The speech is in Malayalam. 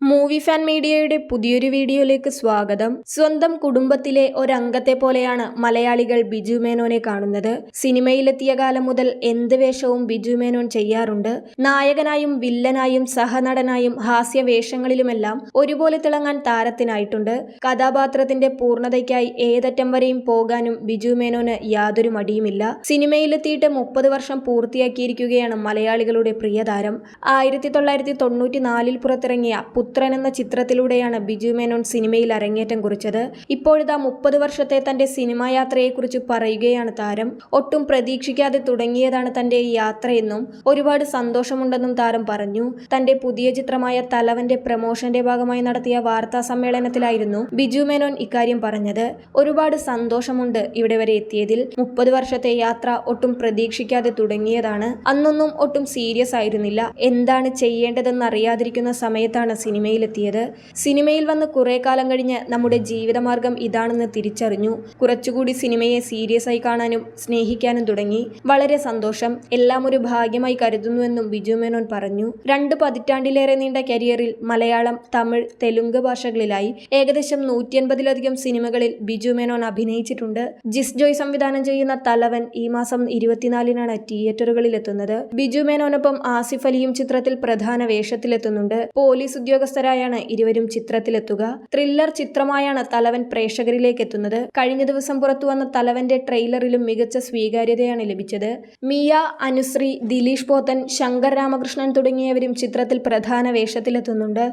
മൂവി ഫാൻ മീഡിയയുടെ പുതിയൊരു വീഡിയോയിലേക്ക് സ്വാഗതം. സ്വന്തം കുടുംബത്തിലെ ഒരംഗത്തെ പോലെയാണ് മലയാളികൾ ബിജു മേനോനെ കാണുന്നത്. സിനിമയിലെത്തിയ കാലം മുതൽ എന്ത് വേഷവും ബിജു മേനോൻ ചെയ്യാറുണ്ട്. നായകനായും വില്ലനായും സഹനടനായും ഹാസ്യ വേഷങ്ങളിലുമെല്ലാം ഒരുപോലെ തിളങ്ങാൻ താരത്തിനായിട്ടുണ്ട്. കഥാപാത്രത്തിന്റെ പൂർണതയ്ക്കായി ഏതറ്റം വരെയും പോകാനും ബിജു മേനോന് യാതൊരു മടിയുമില്ല. സിനിമയിലെത്തിയിട്ട് മുപ്പത് വർഷം പൂർത്തിയാക്കിയിരിക്കുകയാണ് മലയാളികളുടെ പ്രിയതാരം. ആയിരത്തി തൊള്ളായിരത്തി തൊണ്ണൂറ്റി നാലിൽ പുറത്തിറങ്ങിയ പുത്രൻ എന്ന ചിത്രത്തിലൂടെയാണ് ബിജു മേനോൻ സിനിമയിൽ അരങ്ങേറ്റം കുറിച്ചത്. ഇപ്പോഴിതാ മുപ്പത് വർഷത്തെ തന്റെ സിനിമാ യാത്രയെക്കുറിച്ച് പറയുകയാണ് താരം. ഒട്ടും പ്രതീക്ഷിക്കാതെ തുടങ്ങിയതാണ് തന്റെ ഈ യാത്രയെന്നും ഒരുപാട് സന്തോഷമുണ്ടെന്നും താരം പറഞ്ഞു. തന്റെ പുതിയ ചിത്രമായ തലവന്റെ പ്രമോഷന്റെ ഭാഗമായി നടത്തിയ വാർത്താ സമ്മേളനത്തിലായിരുന്നു ബിജു മേനോൻ ഇക്കാര്യം പറഞ്ഞത്. ഒരുപാട് സന്തോഷമുണ്ട് ഇവിടെ വരെ എത്തിയതിൽ. മുപ്പത് വർഷത്തെ യാത്ര ഒട്ടും പ്രതീക്ഷിക്കാതെ തുടങ്ങിയതാണ്. അന്നൊന്നും ഒട്ടും സീരിയസ് ആയിരുന്നില്ല. എന്താണ് ചെയ്യേണ്ടതെന്ന് അറിയാതിരിക്കുന്ന സമയത്താണ് സിനിമയിലെത്തിയത്. സിനിമയിൽ വന്ന് കുറേ കാലം കഴിഞ്ഞ് നമ്മുടെ ജീവിതമാർഗം ഇതാണെന്ന് തിരിച്ചറിഞ്ഞു. കുറച്ചുകൂടി സിനിമയെ സീരിയസ് ആയി കാണാനും സ്നേഹിക്കാനും തുടങ്ങി. വളരെ സന്തോഷം. എല്ലാം ഒരു ഭാഗ്യമായി കരുതുന്നുവെന്നും ബിജു മേനോൻ പറഞ്ഞു. രണ്ട് പതിറ്റാണ്ടിലേറെ നീണ്ട കരിയറിൽ മലയാളം തമിഴ് തെലുങ്ക് ഭാഷകളിലായി. ഏകദേശം നൂറ്റി അൻപതിലധികം സിനിമകളിൽ ബിജു മേനോൻ അഭിനയിച്ചിട്ടുണ്ട്. ജിസ് ജോയ് സംവിധാനം ചെയ്യുന്ന തലവൻ ഈ മാസം ഇരുപത്തിനാലിനാണ് തിയേറ്ററുകളിൽ എത്തുന്നത് ബിജു മേനോനൊപ്പം ആസിഫ് അലിയും ചിത്രത്തിൽ പ്രധാന വേഷത്തിലെത്തുന്നുണ്ട്. പോലീസ് ഉദ്യോഗസ്ഥരായാണ് ഇരുവരും ചിത്രത്തിലെത്തുക. ത്രില്ലർ ചിത്രമായാണ് തലവൻ പ്രേക്ഷകരിലേക്ക് എത്തുന്നത് കഴിഞ്ഞ ദിവസം പുറത്തുവന്ന തലവന്റെ ട്രെയിലറിലും മികച്ച സ്വീകാര്യതയാണ് ലഭിച്ചത്. മിയ അനുശ്രീ ദിലീഷ് പോത്തൻ ശങ്കർ രാമകൃഷ്ണൻ തുടങ്ങിയവരും ചിത്രത്തിൽ പ്രധാന വേഷത്തിലെത്തുന്നുണ്ട്.